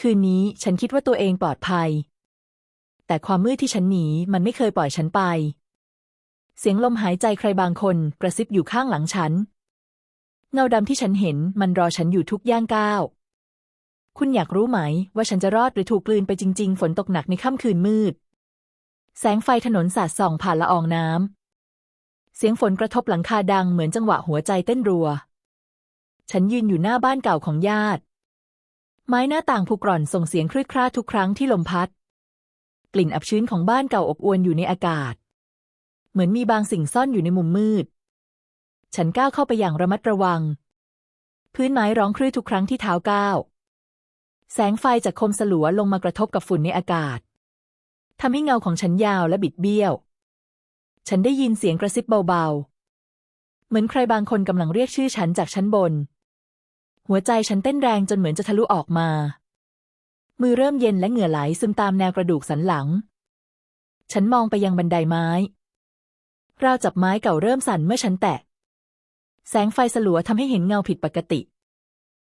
คืนนี้ฉันคิดว่าตัวเองปลอดภัย แต่ความมืดที่ฉันหนีมันไม่เคยปล่อยฉันไป เสียงลมหายใจใครบางคนกระซิบอยู่ข้างหลังฉัน เงาดำที่ฉันเห็นมันรอฉันอยู่ทุกย่างก้าว คุณอยากรู้ไหมว่าฉันจะรอดหรือถูกกลืนไปจริง ๆ ฝนตกหนักในค่ำคืนมืด แสงไฟถนนสาดส่องผ่านละอองน้ำ เสียงฝนกระทบหลังคาดังเหมือนจังหวะหัวใจเต้นรัว ฉันยืนอยู่หน้าบ้านเก่าของญาติ ไม้หน้าต่างผุกร่อนส่งเสียงครืดคร่าทุกครั้งที่ลมพัด กลิ่นอับชื้นของบ้านเก่าอบอวนอยู่ในอากาศ เหมือนมีบางสิ่งซ่อนอยู่ในมุมมืด ฉันก้าวเข้าไปอย่างระมัดระวัง พื้นไม้ร้องครื่ทุกครั้งที่เท้าก้าว แสงไฟจากโคมสลัวลงมากระทบกับฝุ่นในอากาศทำให้เงาของฉันยาวและบิดเบี้ยว ฉันได้ยินเสียงกระซิบเบาๆ เหมือนใครบางคนกำลังเรียกชื่อฉันจากชั้นบน หัวใจฉันเต้นแรงจนเหมือนจะทะลุออกมา มือเริ่มเย็นและเหงื่อไหลซึมตามแนวกระดูกสันหลัง ฉันมองไปยังบันไดไม้ ราวจับไม้เก่าเริ่มสั่นเมื่อฉันแตะ แสงไฟสลัวทำให้เห็นเงาผิดปกติ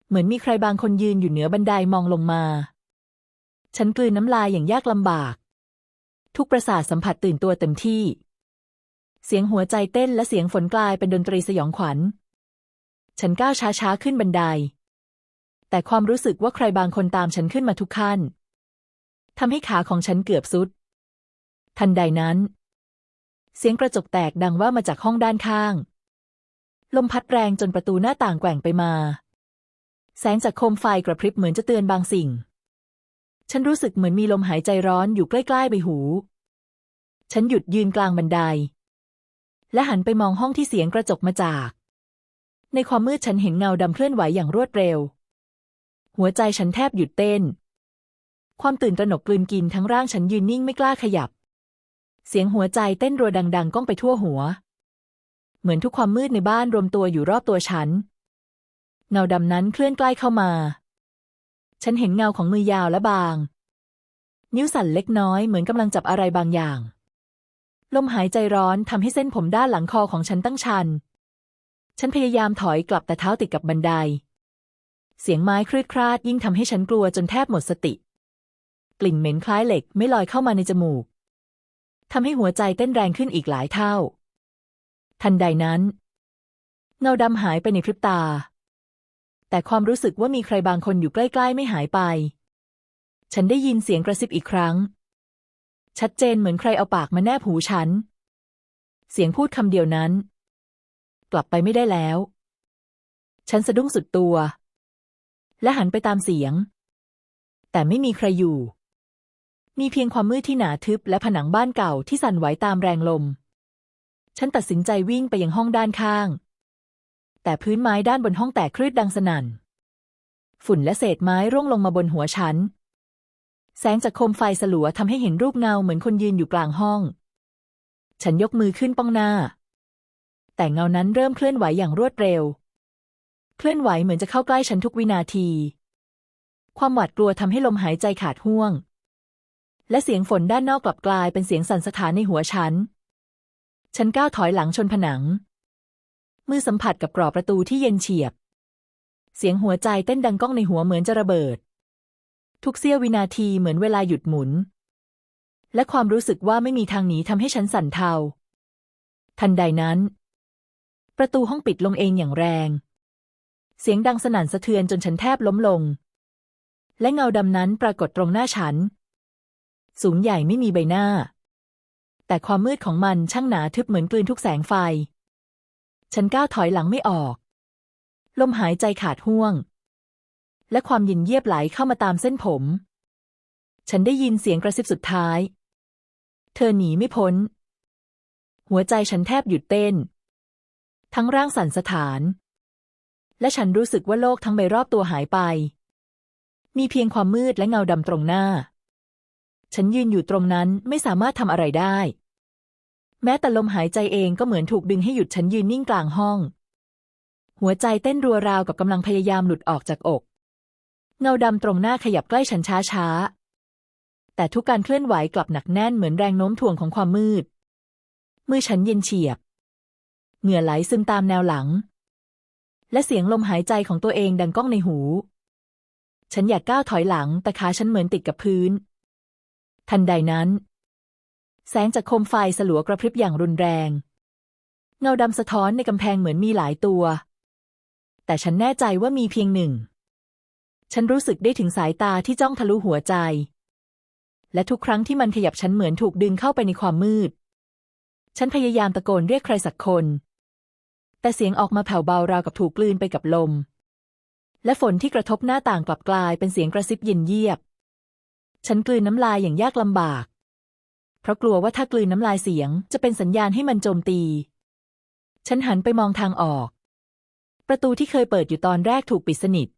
เหมือนมีใครบางคนยืนอยู่เหนือบันไดมองลงมา ฉันกลืนน้ำลายอย่างยากลำบาก ทุกประสาทสัมผัสตื่นตัวเต็มที่ เสียงหัวใจเต้นและเสียงฝนกลายเป็นดนตรีสยองขวัญ ฉันก้าวช้าๆขึ้นบันได แต่ความรู้สึกว่าใครบางคนตามฉันขึ้นมาทุกขั้นทำให้ขาของฉันเกือบสุด ทันใดนั้น เสียงกระจกแตกดังว่ามาจากห้องด้านข้าง ลมพัดแรงจนประตูหน้าต่างแกว่งไปมา แสงจากโคมไฟกระพริบเหมือนจะเตือนบางสิ่ง ฉันรู้สึกเหมือนมีลมหายใจร้อนอยู่ใกล้ๆใบหู ฉันหยุดยืนกลางบันได และหันไปมองห้องที่เสียงกระจกมาจาก ในความมืดฉันเห็นเงาดำเคลื่อนไหวอย่างรวดเร็ว หัวใจฉันแทบหยุดเต้น ความตื่นตระหนกกลืนกินทั้งร่างฉันยืนนิ่งไม่กล้าขยับ เสียงหัวใจเต้นรัวดัง ๆ ก้องไปทั่วหัว เหมือนทุกความมืดในบ้านรวมตัวอยู่รอบตัวฉัน เงาดำนั้นเคลื่อนใกล้เข้ามา ฉันเห็นเงาของมือยาวและบาง นิ้วสั่นเล็กน้อยเหมือนกำลังจับอะไรบางอย่างลมหายใจร้อนทำให้เส้นผมด้านหลังคอของฉันตั้งชัน ฉันพยายามถอยกลับแต่เท้าติดกับบันได เสียงไม้คลืดคลาดยิ่งทำให้ฉันกลัวจนแทบหมดสติ กลิ่นเหม็นคล้ายเหล็กไม่ลอยเข้ามาในจมูกทำให้หัวใจเต้นแรงขึ้นอีกหลายเท่า ทันใดนั้น เงาดำหายไปในพริบตา แต่ความรู้สึกว่ามีใครบางคนอยู่ใกล้ ๆ ไม่หายไป ฉันได้ยินเสียงกระซิบอีกครั้ง ชัดเจนเหมือนใครเอาปากมาแนบหูฉัน เสียงพูดคำเดียวนั้น กลับไปไม่ได้แล้ว ฉันสะดุ้งสุดตัว และหันไปตามเสียง แต่ไม่มีใครอยู่ มีเพียงความมืดที่หนาทึบและผนังบ้านเก่าที่สั่นไหวตามแรงลม ฉันตัดสินใจวิ่งไปยังห้องด้านข้าง แต่พื้นไม้ด้านบนห้องแตกคลืดดังสนั่น ฝุ่นและเศษไม้ร่วงลงมาบนหัวฉัน แสงจากโคมไฟสลัวทำให้เห็นรูปเงาเหมือนคนยืนอยู่กลางห้อง ฉันยกมือขึ้นป้องหน้า แต่เงานั้นเริ่มเคลื่อนไหวอย่างรวดเร็ว เคลื่อนไหวเหมือนจะเข้าใกล้ฉันทุกวินาที ความหวาดกลัวทำให้ลมหายใจขาดห่วง และเสียงฝนด้านนอกกลับกลายเป็นเสียงสั่นสะท้านในหัวฉัน ฉันก้าวถอยหลังชนผนัง มือสัมผัสกับกรอบประตูที่เย็นเฉียบ เสียงหัวใจเต้นดังก้องในหัวเหมือนจะระเบิด ทุกเสี้ยววินาทีเหมือนเวลาหยุดหมุน และความรู้สึกว่าไม่มีทางหนีทำให้ฉันสั่นเทาทันใดนั้น ประตูห้องปิดลงเองอย่างแรง เสียงดังสนั่นสะเทือนจนฉันแทบล้มลง และเงาดำนั้นปรากฏตรงหน้าฉัน สูงใหญ่ไม่มีใบหน้า แต่ความมืดของมันช่างหนาทึบเหมือนกลืนทุกแสงไฟ ฉันก้าวถอยหลังไม่ออก ลมหายใจขาดห่วง และความเย็นเยียบไหลเข้ามาตามเส้นผม ฉันได้ยินเสียงกระซิบสุดท้าย เธอหนีไม่พ้น หัวใจฉันแทบหยุดเต้น ทั้งร่างสั่นสะท้าน และฉันรู้สึกว่าโลกทั้งใบรอบตัวหายไป มีเพียงความมืดและเงาดำตรงหน้า ฉันยืนอยู่ตรงนั้นไม่สามารถทำอะไรได้ แม้แต่ลมหายใจเองก็เหมือนถูกดึงให้หยุดฉันยืนนิ่งกลางห้อง หัวใจเต้นรัวราวกับกำลังพยายามหลุดออกจากอก เงาดำตรงหน้าขยับใกล้ฉันช้าช้าแต่ทุกการเคลื่อนไหวกลับหนักแน่นเหมือนแรงโน้มถ่วงของความมืด มือฉันเย็นเฉียบ เหงื่อไหลซึมตามแนวหลัง และเสียงลมหายใจของตัวเองดังก้องในหู ฉันอยากก้าวถอยหลัง แต่ขาฉันเหมือนติดกับพื้น ทันใดนั้น แสงจากโคมไฟสลัวกระพริบอย่างรุนแรง เงาดำสะท้อนในกำแพงเหมือนมีหลายตัว แต่ฉันแน่ใจว่ามีเพียงหนึ่ง ฉันรู้สึกได้ถึงสายตาที่จ้องทะลุหัวใจ และทุกครั้งที่มันขยับฉันเหมือนถูกดึงเข้าไปในความมืดฉันพยายามตะโกนเรียกใครสักคน แต่เสียงออกมาแผ่วเบาราวกับถูกกลืนไปกับลม และฝนที่กระทบหน้าต่างกลับกลายเป็นเสียงกระซิบเย็นเยียบ ฉันกลืนน้ำลายอย่างยากลำบาก เพราะกลัวว่าถ้ากลืนน้ำลายเสียงจะเป็นสัญญาณให้มันโจมตี ฉันหันไปมองทางออก ประตูที่เคยเปิดอยู่ตอนแรกถูกปิดสนิท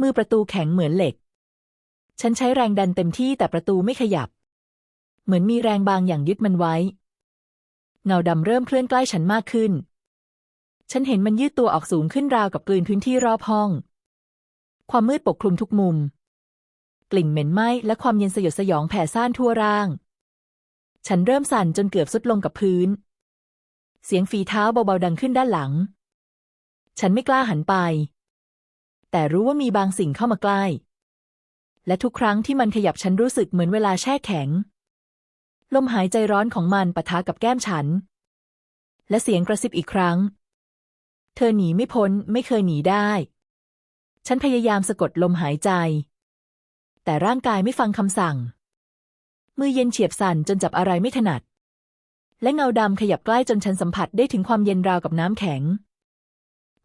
มือประตูแข็งเหมือนเหล็ก ฉันใช้แรงดันเต็มที่แต่ประตูไม่ขยับ เหมือนมีแรงบางอย่างยึดมันไว้ เงาดำเริ่มเคลื่อนใกล้ฉันมากขึ้น ฉันเห็นมันยืดตัวออกสูงขึ้นราวกับกลืนพื้นที่รอบห้อง ความมืดปกคลุมทุกมุม กลิ่นเหม็นไหม้และความเย็นสยดสยองแผ่ซ่านทั่วร่าง ฉันเริ่มสั่นจนเกือบสุดลงกับพื้น เสียงฝีเท้าเบาๆดังขึ้นด้านหลัง ฉันไม่กล้าหันไป แต่รู้ว่ามีบางสิ่งเข้ามาใกล้ และทุกครั้งที่มันขยับฉันรู้สึกเหมือนเวลาแช่แข็ง ลมหายใจร้อนของมันปะทะกับแก้มฉัน และเสียงกระซิบอีกครั้ง เธอหนีไม่พ้นไม่เคยหนีได้ ฉันพยายามสะกดลมหายใจ แต่ร่างกายไม่ฟังคำสั่ง มือเย็นเฉียบสั่นจนจับอะไรไม่ถนัด และเงาดำขยับใกล้จนฉันสัมผัสได้ถึงความเย็นราวกับน้ำแข็ง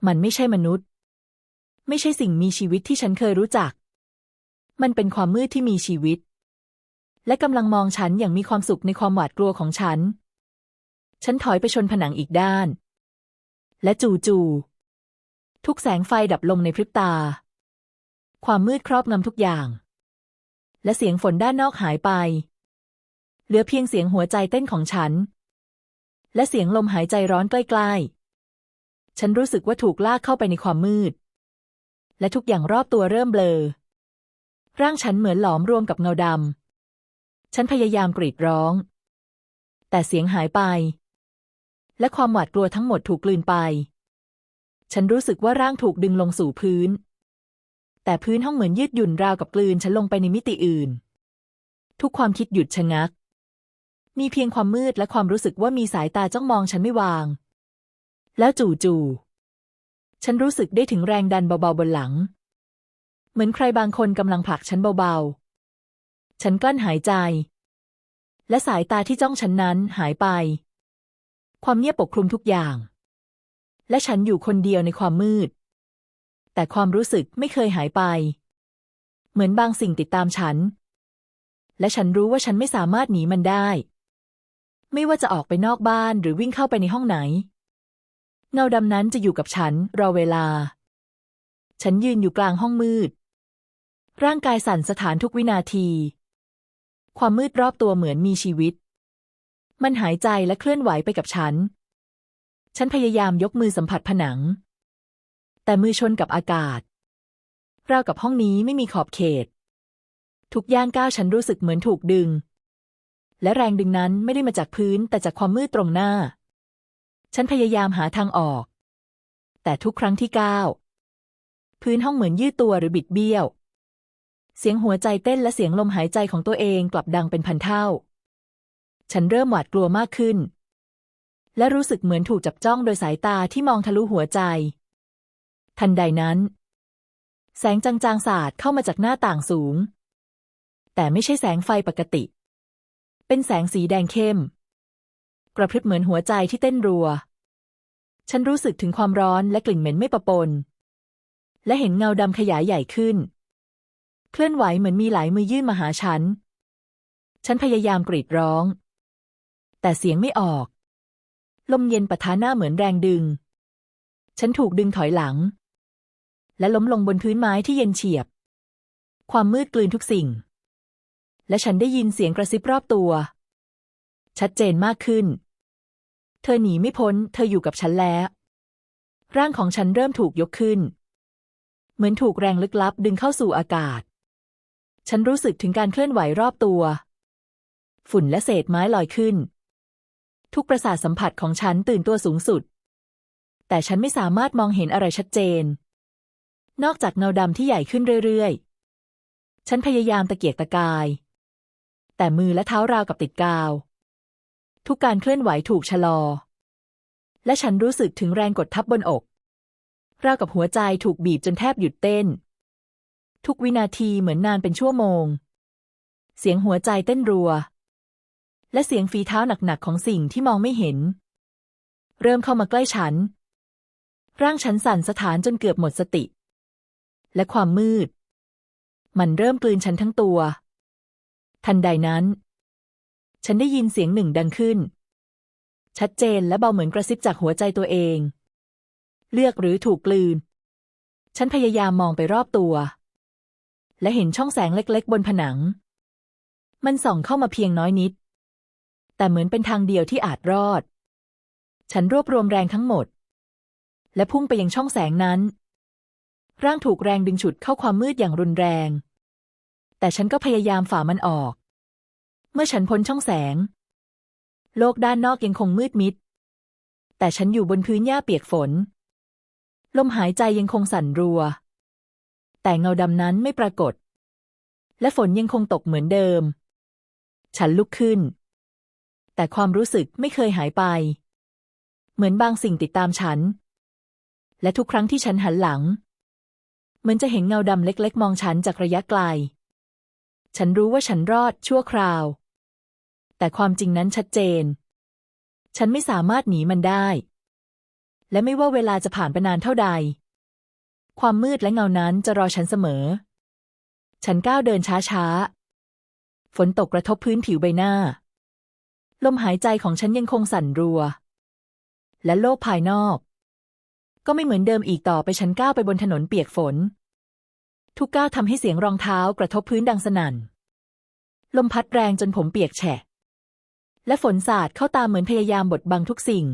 มันไม่ใช่มนุษย์ ไม่ใช่สิ่งมีชีวิตที่ฉันเคยรู้จัก มันเป็นความมืดที่มีชีวิต และกำลังมองฉันอย่างมีความสุขในความหวาดกลัวของฉัน ฉันถอยไปชนผนังอีกด้าน และจู่ๆทุกแสงไฟดับลงในพริบตา ความมืดครอบงำทุกอย่าง และเสียงฝนด้านนอกหายไป เหลือเพียงเสียงหัวใจเต้นของฉัน และเสียงลมหายใจร้อนใกล้ๆ ฉันรู้สึกว่าถูกลากเข้าไปในความมืด และทุกอย่างรอบตัวเริ่มเบลอ ร่างฉันเหมือนหลอมรวมกับเงาดำฉันพยายามกรีดร้อง แต่เสียงหายไป และความหวาดกลัวทั้งหมดถูกกลืนไป ฉันรู้สึกว่าร่างถูกดึงลงสู่พื้น แต่พื้นห้องเหมือนยืดหยุ่นราวกับกลืนฉันลงไปในมิติอื่น ทุกความคิดหยุดชะงัก มีเพียงความมืดและความรู้สึกว่ามีสายตาจ้องมองฉันไม่วาง แล้วจู่ๆฉันรู้สึกได้ถึงแรงดันเบาๆบนหลัง เหมือนใครบางคนกำลังผลักฉันเบาๆ ฉันกลั้นหายใจและสายตาที่จ้องฉันนั้นหายไป ความเงียบปกคลุมทุกอย่าง และฉันอยู่คนเดียวในความมืด แต่ความรู้สึกไม่เคยหายไป เหมือนบางสิ่งติดตามฉัน และฉันรู้ว่าฉันไม่สามารถหนีมันได้ ไม่ว่าจะออกไปนอกบ้านหรือวิ่งเข้าไปในห้องไหน เงาดำนั้นจะอยู่กับฉันรอเวลา ฉันยืนอยู่กลางห้องมืด ร่างกายสั่นสถานทุกวินาที ความมืดรอบตัวเหมือนมีชีวิต มันหายใจและเคลื่อนไหวไปกับฉัน ฉันพยายามยกมือสัมผัสผนัง แต่มือชนกับอากาศราวกับห้องนี้ไม่มีขอบเขต ทุกย่างก้าวฉันรู้สึกเหมือนถูกดึง และแรงดึงนั้นไม่ได้มาจากพื้นแต่จากความมืดตรงหน้า ฉันพยายามหาทางออก แต่ทุกครั้งที่ก้าวพื้นห้องเหมือนยืดตัวหรือบิดเบี้ยว เสียงหัวใจเต้นและเสียงลมหายใจของตัวเองกลับดังเป็นพันเท่า ฉันเริ่มหวาดกลัวมากขึ้น และรู้สึกเหมือนถูกจับจ้องโดยสายตาที่มองทะลุหัวใจ ทันใดนั้น แสงจางๆสาดเข้ามาจากหน้าต่างสูง แต่ไม่ใช่แสงไฟปกติ เป็นแสงสีแดงเข้ม กระพริบเหมือนหัวใจที่เต้นรัว ฉันรู้สึกถึงความร้อนและกลิ่นเหม็นไม่ประปน และเห็นเงาดำขยายใหญ่ขึ้น เคลื่อนไหวเหมือนมีหลายมือยื่นมาหาฉันฉันพยายามกรีดร้อง แต่เสียงไม่ออก ลมเย็นปะทะหน้าเหมือนแรงดึง ฉันถูกดึงถอยหลัง และล้มลงบนพื้นไม้ที่เย็นเฉียบ ความมืดกลืนทุกสิ่ง และฉันได้ยินเสียงกระซิบรอบตัว ชัดเจนมากขึ้น เธอหนีไม่พ้น เธออยู่กับฉันแล้ว ร่างของฉันเริ่มถูกยกขึ้น เหมือนถูกแรงลึกลับดึงเข้าสู่อากาศ ฉันรู้สึกถึงการเคลื่อนไหวรอบตัวฝุ่นและเศษไม้ลอยขึ้น ทุกประสาทสัมผัสของฉันตื่นตัวสูงสุด แต่ฉันไม่สามารถมองเห็นอะไรชัดเจน นอกจากเงาดำที่ใหญ่ขึ้นเรื่อยๆ ฉันพยายามตะเกียกตะกาย แต่มือและเท้าราวกับติดกาว ทุกการเคลื่อนไหวถูกชะลอ และฉันรู้สึกถึงแรงกดทับบนอก ราวกับหัวใจถูกบีบจนแทบหยุดเต้น ทุกวินาทีเหมือนนานเป็นชั่วโมง เสียงหัวใจเต้นรัว และเสียงฝีเท้าหนักๆของสิ่งที่มองไม่เห็น เริ่มเข้ามาใกล้ฉัน ร่างฉันสั่นสะท้านจนเกือบหมดสติ และความมืด มันเริ่มกลืนฉันทั้งตัว ทันใดนั้น ฉันได้ยินเสียงหนึ่งดังขึ้น ชัดเจนและเบาเหมือนกระซิบจากหัวใจตัวเอง เลือกหรือถูกกลืน ฉันพยายามมองไปรอบตัว และเห็นช่องแสงเล็กๆ บนผนัง มันส่องเข้ามาเพียงน้อยนิด แต่เหมือนเป็นทางเดียวที่อาจรอด ฉันรวบรวมแรงทั้งหมด และพุ่งไปยังช่องแสงนั้น ร่างถูกแรงดึงฉุดเข้าความมืดอย่างรุนแรง แต่ฉันก็พยายามฝ่ามันออก เมื่อฉันพ้นช่องแสง โลกด้านนอกยังคงมืดมิด แต่ฉันอยู่บนพื้นหญ้าเปียกฝน ลมหายใจยังคงสั่นรัว แต่เงาดำนั้นไม่ปรากฏ และฝนยังคงตกเหมือนเดิม ฉันลุกขึ้น แต่ความรู้สึกไม่เคยหายไป เหมือนบางสิ่งติดตามฉัน และทุกครั้งที่ฉันหันหลัง เหมือนจะเห็นเงาดำเล็ก ๆ มองฉันจากระยะไกล ฉันรู้ว่าฉันรอดชั่วคราว แต่ความจริงนั้นชัดเจน ฉันไม่สามารถหนีมันได้ และไม่ว่าเวลาจะผ่านไปนานเท่าใด ความมืดและเงานั้นจะรอฉันเสมอ ฉันก้าวเดินช้าๆฝนตกกระทบพื้นผิวใบหน้า ลมหายใจของฉันยังคงสั่นรัว และโลกภายนอก ก็ไม่เหมือนเดิมอีกต่อไปฉันก้าวไปบนถนนเปียกฝน ทุกก้าวทำให้เสียงรองเท้ากระทบพื้นดังสนั่น ลมพัดแรงจนผมเปียกแฉะ และฝนสาดเข้าตาเหมือนพยายามบดบังทุกสิ่ง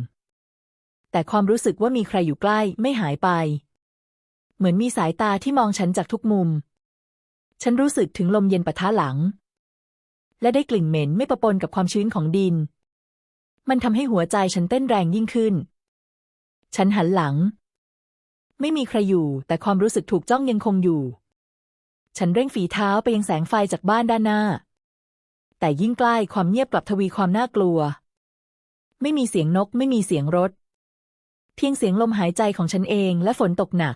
แต่ความรู้สึกว่ามีใครอยู่ใกล้ไม่หายไป เหมือนมีสายตาที่มองฉันจากทุกมุม ฉันรู้สึกถึงลมเย็นปะทะหลัง และได้กลิ่นเหม็นไม่ประปนกับความชื้นของดิน มันทำให้หัวใจฉันเต้นแรงยิ่งขึ้น ฉันหันหลัง ไม่มีใครอยู่ แต่ความรู้สึกถูกจ้องยังคงอยู่ ฉันเร่งฝีเท้าไปยังแสงไฟจากบ้านด้านหน้า แต่ยิ่งใกล้ความเงียบกลับทวีความน่ากลัว ไม่มีเสียงนกไม่มีเสียงรถ เพียงเสียงลมหายใจของฉันเองและฝนตกหนัก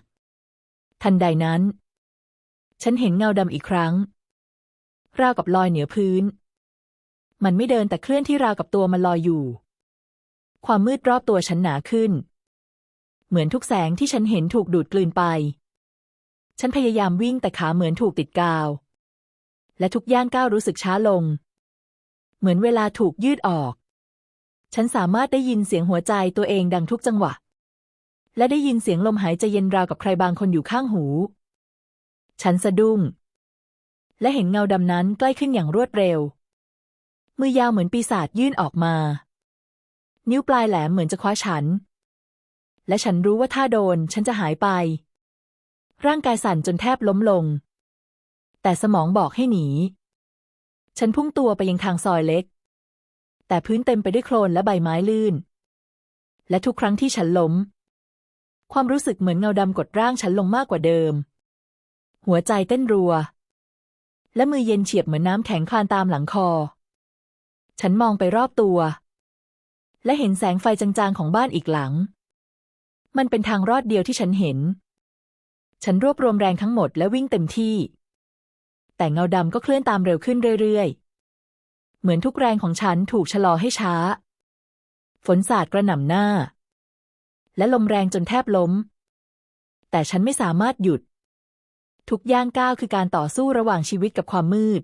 ทันใดนั้น ฉันเห็นเงาดำอีกครั้ง ราวกับลอยเหนือพื้น มันไม่เดินแต่เคลื่อนที่ราวกับตัวมันลอยอยู่ ความมืดรอบตัวฉันหนาขึ้น เหมือนทุกแสงที่ฉันเห็นถูกดูดกลืนไป ฉันพยายามวิ่งแต่ขาเหมือนถูกติดกาว และทุกย่างก้าวรู้สึกช้าลง เหมือนเวลาถูกยืดออก ฉันสามารถได้ยินเสียงหัวใจตัวเองดังทุกจังหวะ และได้ยินเสียงลมหายใจเย็นราวกับใครบางคนอยู่ข้างหู ฉันสะดุ้ง และเห็นเงาดำนั้นใกล้ขึ้นอย่างรวดเร็ว มือยาวเหมือนปีศาจยื่นออกมา นิ้วปลายแหลมเหมือนจะคว้าฉัน และฉันรู้ว่าถ้าโดนฉันจะหายไป ร่างกายสั่นจนแทบล้มลง แต่สมองบอกให้หนี ฉันพุ่งตัวไปยังทางซอยเล็ก แต่พื้นเต็มไปด้วยโคลนและใบไม้ลื่น และทุกครั้งที่ฉันล้ม ความรู้สึกเหมือนเงาดำกดร่างฉันลงมากกว่าเดิมหัวใจเต้นรัว และมือเย็นเฉียบเหมือนน้ำแข็งคลานตามหลังคอ ฉันมองไปรอบตัว และเห็นแสงไฟจางๆของบ้านอีกหลัง มันเป็นทางรอดเดียวที่ฉันเห็น ฉันรวบรวมแรงทั้งหมดและวิ่งเต็มที่ แต่เงาดำก็เคลื่อนตามเร็วขึ้นเรื่อยๆ เหมือนทุกแรงของฉันถูกชะลอให้ช้า ฝนสาดกระหน่ำหน้า และลมแรงจนแทบล้ม แต่ฉันไม่สามารถหยุด ทุกย่างก้าวคือการต่อสู้ระหว่างชีวิตกับความมืด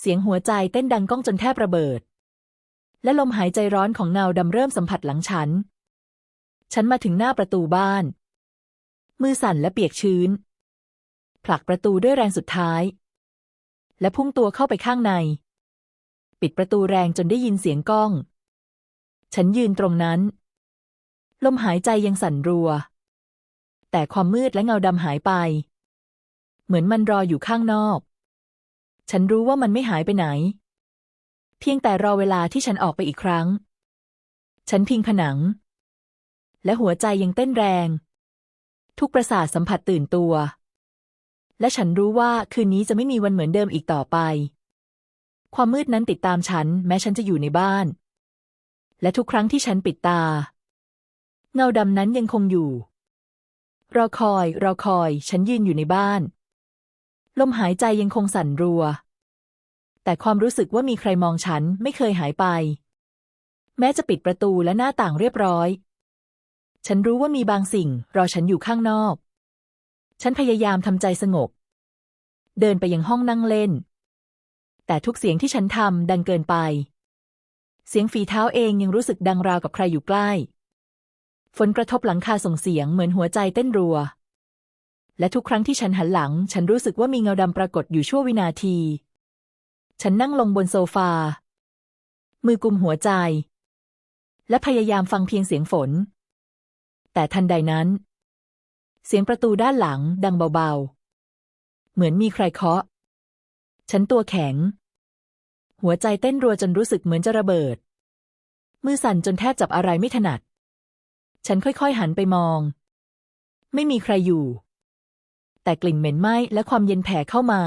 เสียงหัวใจเต้นดังก้องจนแทบระเบิด และลมหายใจร้อนของเงาดำเริ่มสัมผัสหลังฉัน ฉันมาถึงหน้าประตูบ้าน มือสั่นและเปียกชื้น ผลักประตูด้วยแรงสุดท้าย และพุ่งตัวเข้าไปข้างใน ปิดประตูแรงจนได้ยินเสียงก้อง ฉันยืนตรงนั้น ลมหายใจยังสั่นรัว แต่ความมืดและเงาดำหายไป เหมือนมันรออยู่ข้างนอก ฉันรู้ว่ามันไม่หายไปไหน เพียงแต่รอเวลาที่ฉันออกไปอีกครั้ง ฉันพิงผนัง และหัวใจยังเต้นแรง ทุกประสาทสัมผัสตื่นตัว และฉันรู้ว่าคืนนี้จะไม่มีวันเหมือนเดิมอีกต่อไป ความมืดนั้นติดตามฉัน แม้ฉันจะอยู่ในบ้าน และทุกครั้งที่ฉันปิดตา เงาดำนั้นยังคงอยู่รอคอย รอคอย ฉันยืนอยู่ในบ้าน ลมหายใจยังคงสั่นรัว แต่ความรู้สึกว่ามีใครมองฉันไม่เคยหายไป แม้จะปิดประตูและหน้าต่างเรียบร้อย ฉันรู้ว่ามีบางสิ่งรอฉันอยู่ข้างนอก ฉันพยายามทำใจสงบ เดินไปยังห้องนั่งเล่น แต่ทุกเสียงที่ฉันทำดังเกินไป เสียงฝีเท้าเองยังรู้สึกดังราวกับใครอยู่ใกล้ ฝนกระทบหลังคาส่งเสียงเหมือนหัวใจเต้นรัว และทุกครั้งที่ฉันหันหลัง ฉันรู้สึกว่ามีเงาดำปรากฏอยู่ชั่ววินาที ฉันนั่งลงบนโซฟา มือกุมหัวใจ และพยายามฟังเพียงเสียงฝน แต่ทันใดนั้น เสียงประตูด้านหลังดังเบาๆ เหมือนมีใครเคาะ ฉันตัวแข็ง หัวใจเต้นรัวจนรู้สึกเหมือนจะระเบิด มือสั่นจนแทบจับอะไรไม่ถนัด ฉันค่อยๆหันไปมอง ไม่มีใครอยู่ แต่กลิ่นเหม็นไหม้และความเย็นแผ่เข้ามา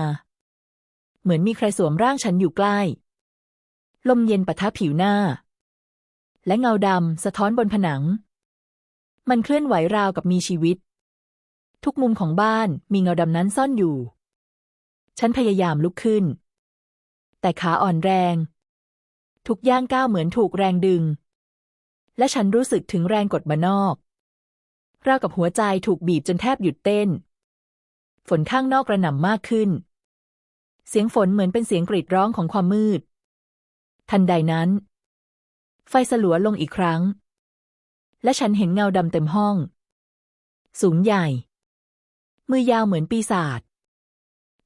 เหมือนมีใครสวมร่างฉันอยู่ใกล้ ลมเย็นปะทะผิวหน้า และเงาดำสะท้อนบนผนัง มันเคลื่อนไหวราวกับมีชีวิต ทุกมุมของบ้านมีเงาดำนั้นซ่อนอยู่ ฉันพยายามลุกขึ้น แต่ขาอ่อนแรง ทุกย่างก้าวเหมือนถูกแรงดึง และฉันรู้สึกถึงแรงกดมานอกราวกับหัวใจถูกบีบจนแทบหยุดเต้น ฝนข้างนอกกระหน่ำมากขึ้น เสียงฝนเหมือนเป็นเสียงกรีดร้องของความมืด ทันใดนั้น ไฟสลัวลงอีกครั้ง และฉันเห็นเงาดำเต็มห้อง สูงใหญ่ มือยาวเหมือนปีศาจ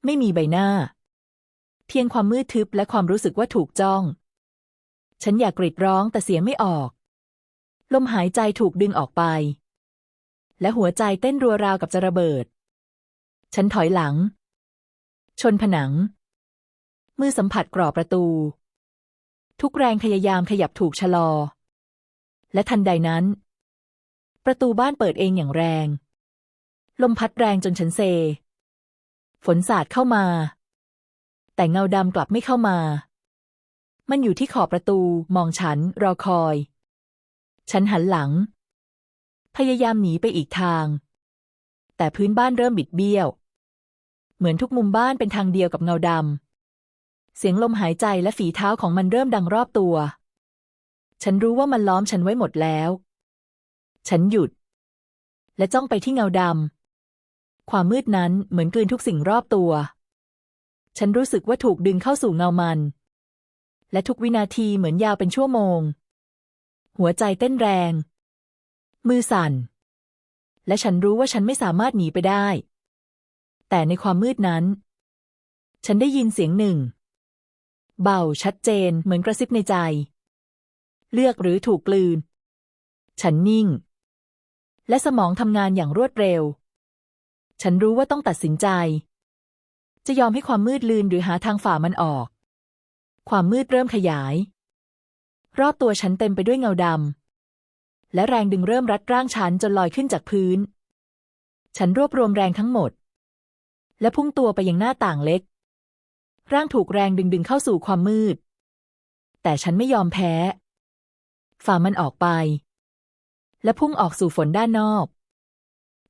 ไม่มีใบหน้า เพียงความมืดทึบและความรู้สึกว่าถูกจ้อง ฉันอยากกรีดร้องแต่เสียงไม่ออก ลมหายใจถูกดึงออกไป และหัวใจเต้นรัวราวกับจะระเบิด ฉันถอยหลัง ชนผนัง มือสัมผัสกรอบประตู ทุกแรงพยายามขยับถูกชะลอ และทันใดนั้น ประตูบ้านเปิดเองอย่างแรง ลมพัดแรงจนฉันเซ ฝนสาดเข้ามา แต่เงาดำกลับไม่เข้ามา มันอยู่ที่ขอบประตูมองฉันรอคอย ฉันหันหลัง พยายามหนีไปอีกทาง แต่พื้นบ้านเริ่มบิดเบี้ยว เหมือนทุกมุมบ้านเป็นทางเดียวกับเงาดำ เสียงลมหายใจและฝีเท้าของมันเริ่มดังรอบตัว ฉันรู้ว่ามันล้อมฉันไว้หมดแล้ว ฉันหยุด และจ้องไปที่เงาดำ ความมืดนั้นเหมือนกลืนทุกสิ่งรอบตัว ฉันรู้สึกว่าถูกดึงเข้าสู่เงามัน และทุกวินาทีเหมือนยาวเป็นชั่วโมง หัวใจเต้นแรง มือสั่น และฉันรู้ว่าฉันไม่สามารถหนีไปได้ แต่ในความมืดนั้น ฉันได้ยินเสียงหนึ่ง เบาชัดเจนเหมือนกระซิบในใจ เลือกหรือถูกกลืน ฉันนิ่ง และสมองทำงานอย่างรวดเร็ว ฉันรู้ว่าต้องตัดสินใจ จะยอมให้ความมืดลืนหรือหาทางฝ่ามันออก ความมืดเริ่มขยาย รอบตัวฉันเต็มไปด้วยเงาดำ และแรงดึงเริ่มรัดร่างฉันจนลอยขึ้นจากพื้น ฉันรวบรวมแรงทั้งหมด และพุ่งตัวไปยังหน้าต่างเล็ก ร่างถูกแรงดึงดึงเข้าสู่ความมืด แต่ฉันไม่ยอมแพ้ ฝ่ามันออกไป และพุ่งออกสู่ฝนด้านนอก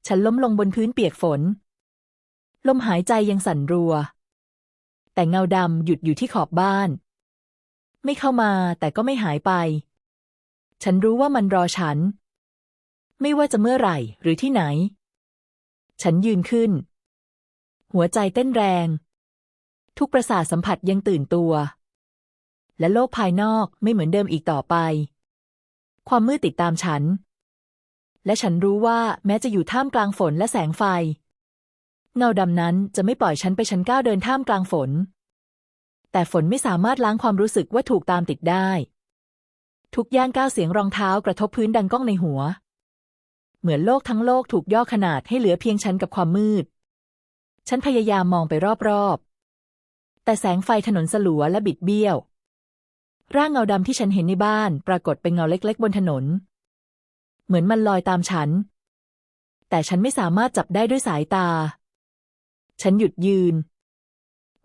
ฉันล้มลงบนพื้นเปียกฝน ลมหายใจยังสั่นรัว แต่เงาดำหยุดอยู่ที่ขอบบ้าน ไม่เข้ามาแต่ก็ไม่หายไป ฉันรู้ว่ามันรอฉัน ไม่ว่าจะเมื่อไหร่หรือที่ไหน ฉันยืนขึ้น หัวใจเต้นแรง ทุกประสาทสัมผัสยังตื่นตัว และโลกภายนอกไม่เหมือนเดิมอีกต่อไป ความมืดติดตามฉัน และฉันรู้ว่าแม้จะอยู่ท่ามกลางฝนและแสงไฟ เงาดำนั้นจะไม่ปล่อยฉันไปฉันก้าวเดินท่ามกลางฝน แต่ฝนไม่สามารถล้างความรู้สึกว่าถูกตามติดได้ ทุกย่างก้าวเสียงรองเท้ากระทบพื้นดังก้องในหัว เหมือนโลกทั้งโลกถูกย่อขนาดให้เหลือเพียงฉันกับความมืด ฉันพยายามมองไปรอบๆ แต่แสงไฟถนนสลัวและบิดเบี้ยว ร่างเงาดำที่ฉันเห็นในบ้านปรากฏเป็นเงาเล็ก ๆ บนถนน เหมือนมันลอยตามฉัน แต่ฉันไม่สามารถจับได้ด้วยสายตา ฉันหยุดยืน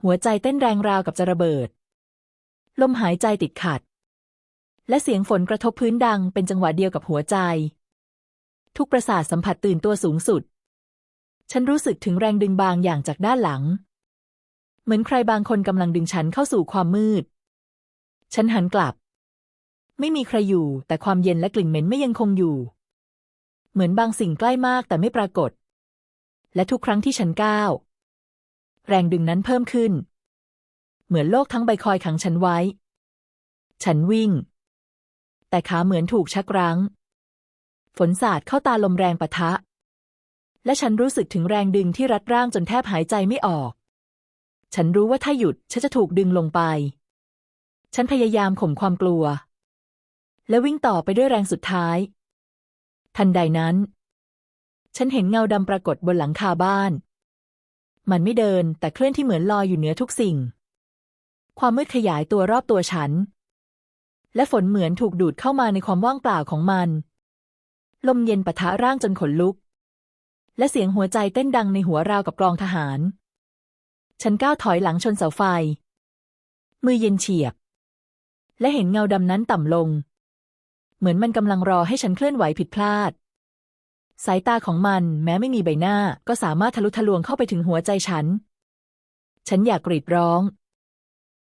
หัวใจเต้นแรงราวกับจะระเบิด ลมหายใจติดขัด และเสียงฝนกระทบพื้นดังเป็นจังหวะเดียวกับหัวใจ ทุกประสาทสัมผัสตื่นตัวสูงสุด ฉันรู้สึกถึงแรงดึงบางอย่างจากด้านหลัง เหมือนใครบางคนกำลังดึงฉันเข้าสู่ความมืด ฉันหันกลับ ไม่มีใครอยู่ แต่ความเย็นและกลิ่นเหม็นไม่ยังคงอยู่ เหมือนบางสิ่งใกล้มากแต่ไม่ปรากฏ และทุกครั้งที่ฉันก้าว แรงดึงนั้นเพิ่มขึ้น เหมือนโลกทั้งใบคอยขังฉันไว้ ฉันวิ่ง แต่ขาเหมือนถูกชักรั้ง ฝนสาดเข้าตาลมแรงปะทะ และฉันรู้สึกถึงแรงดึงที่รัดร่างจนแทบหายใจไม่ออก ฉันรู้ว่าถ้าหยุดฉันจะถูกดึงลงไป ฉันพยายามข่มความกลัว และวิ่งต่อไปด้วยแรงสุดท้าย ทันใดนั้น ฉันเห็นเงาดำปรากฏบนหลังคาบ้าน มันไม่เดินแต่เคลื่อนที่เหมือนลอยอยู่เหนือทุกสิ่งความมืดขยายตัวรอบตัวฉัน และฝนเหมือนถูกดูดเข้ามาในความว่างเปล่าของมัน ลมเย็นปะทะร่างจนขนลุก และเสียงหัวใจเต้นดังในหัวราวกับกลองทหาร ฉันก้าวถอยหลังชนเสาไฟ มือเย็นเฉียบ และเห็นเงาดำนั้นต่ำลง เหมือนมันกำลังรอให้ฉันเคลื่อนไหวผิดพลาด สายตาของมันแม้ไม่มีใบหน้าก็สามารถทะลุทะลวงเข้าไปถึงหัวใจฉัน ฉันอยากกรีดร้อง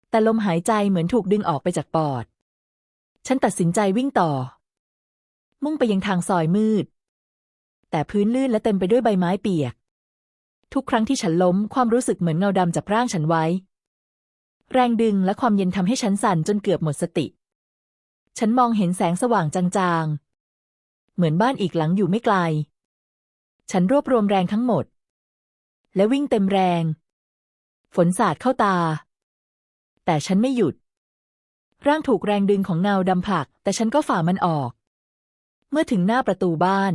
แต่ลมหายใจเหมือนถูกดึงออกไปจากปอด ฉันตัดสินใจวิ่งต่อ มุ่งไปยังทางซอยมืด แต่พื้นลื่นและเต็มไปด้วยใบไม้เปียก ทุกครั้งที่ฉันล้มความรู้สึกเหมือนเงาดำจับร่างฉันไว้ แรงดึงและความเย็นทำให้ฉันสั่นจนเกือบหมดสติ ฉันมองเห็นแสงสว่างจางๆ เหมือนบ้านอีกหลังอยู่ไม่ไกล ฉันรวบรวมแรงทั้งหมด และวิ่งเต็มแรง ฝนสาดเข้าตา แต่ฉันไม่หยุด ร่างถูกแรงดึงของเงาดำผลัก แต่ฉันก็ฝ่ามันออก เมื่อถึงหน้าประตูบ้าน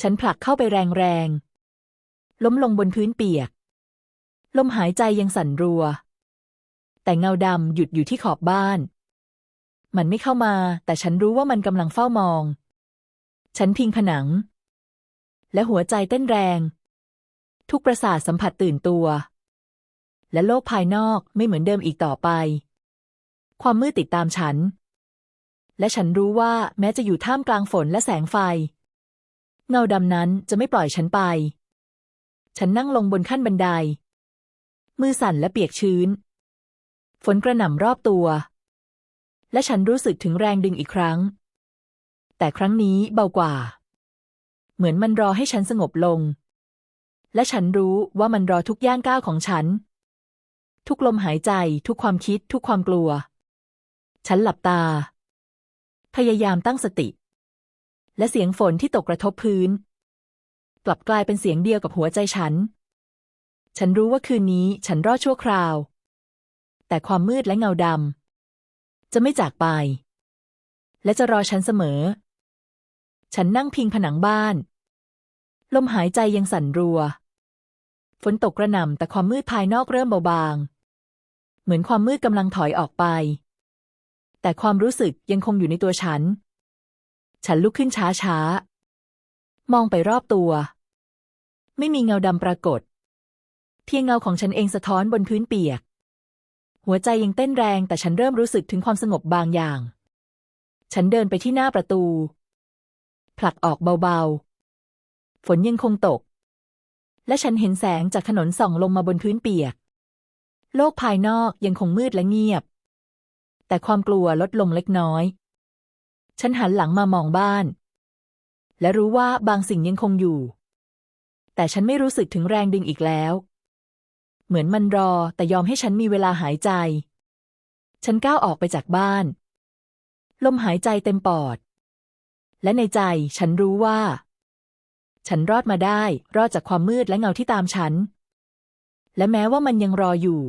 ฉันผลักเข้าไปแรงๆ ล้มลงบนพื้นเปียก ลมหายใจยังสั่นรัว แต่เงาดำหยุดอยู่ที่ขอบบ้าน มันไม่เข้ามา แต่ฉันรู้ว่ามันกำลังเฝ้ามอง ฉันพิงผนัง และหัวใจเต้นแรง ทุกประสาทสัมผัสตื่นตัว และโลกภายนอกไม่เหมือนเดิมอีกต่อไป ความมืดติดตามฉัน และฉันรู้ว่าแม้จะอยู่ท่ามกลางฝนและแสงไฟ เงาดำนั้นจะไม่ปล่อยฉันไป ฉันนั่งลงบนขั้นบันได มือสั่นและเปียกชื้น ฝนกระหน่ำรอบตัว และฉันรู้สึกถึงแรงดึงอีกครั้ง แต่ครั้งนี้เบากว่า เหมือนมันรอให้ฉันสงบลง และฉันรู้ว่ามันรอทุกย่างก้าวของฉันทุกลมหายใจ ทุกความคิด ทุกความกลัว ฉันหลับตา พยายามตั้งสติ และเสียงฝนที่ตกกระทบพื้น กลับกลายเป็นเสียงเดียวกับหัวใจฉัน ฉันรู้ว่าคืนนี้ฉันรอดชั่วคราว แต่ความมืดและเงาดำจะไม่จากไป และจะรอฉันเสมอ ฉันนั่งพิงผนังบ้าน ลมหายใจยังสั่นรัว ฝนตกกระหน่ำแต่ความมืดภายนอกเริ่มเบาบาง เหมือนความมืดกำลังถอยออกไป แต่ความรู้สึกยังคงอยู่ในตัวฉัน ฉันลุกขึ้นช้าช้ามองไปรอบตัว ไม่มีเงาดำปรากฏ เพียงเงาของฉันเองสะท้อนบนพื้นเปียก หัวใจยังเต้นแรงแต่ฉันเริ่มรู้สึกถึงความสงบบางอย่าง ฉันเดินไปที่หน้าประตู ผลักออกเบาๆ ฝนยังคงตก และฉันเห็นแสงจากถนนส่องลงมาบนพื้นเปียก โลกภายนอกยังคงมืดและเงียบ แต่ความกลัวลดลงเล็กน้อย ฉันหันหลังมามองบ้าน และรู้ว่าบางสิ่งยังคงอยู่ แต่ฉันไม่รู้สึกถึงแรงดึงอีกแล้ว เหมือนมันรอแต่ยอมให้ฉันมีเวลาหายใจ ฉันก้าวออกไปจากบ้าน ลมหายใจเต็มปอด และในใจฉันรู้ว่า ฉันรอดมาได้ รอดจากความมืดและเงาที่ตามฉัน และแม้ว่ามันยังรออยู่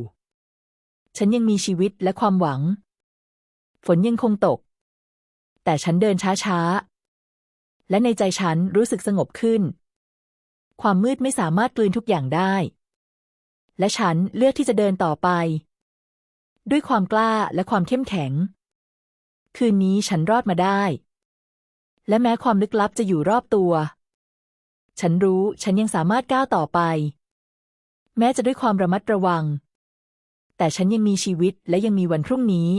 ฉันยังมีชีวิตและความหวัง ฝนยังคงตก แต่ฉันเดินช้าๆ และในใจฉันรู้สึกสงบขึ้น ความมืดไม่สามารถกลืนทุกอย่างได้ และฉันเลือกที่จะเดินต่อไป ด้วยความกล้าและความเข้มแข็ง คืนนี้ฉันรอดมาได้ และแม้ความลึกลับจะอยู่รอบตัว ฉันรู้ฉันยังสามารถก้าวต่อไป แม้จะด้วยความระมัดระวัง แต่ฉันยังมีชีวิตและยังมีวันพรุ่งนี้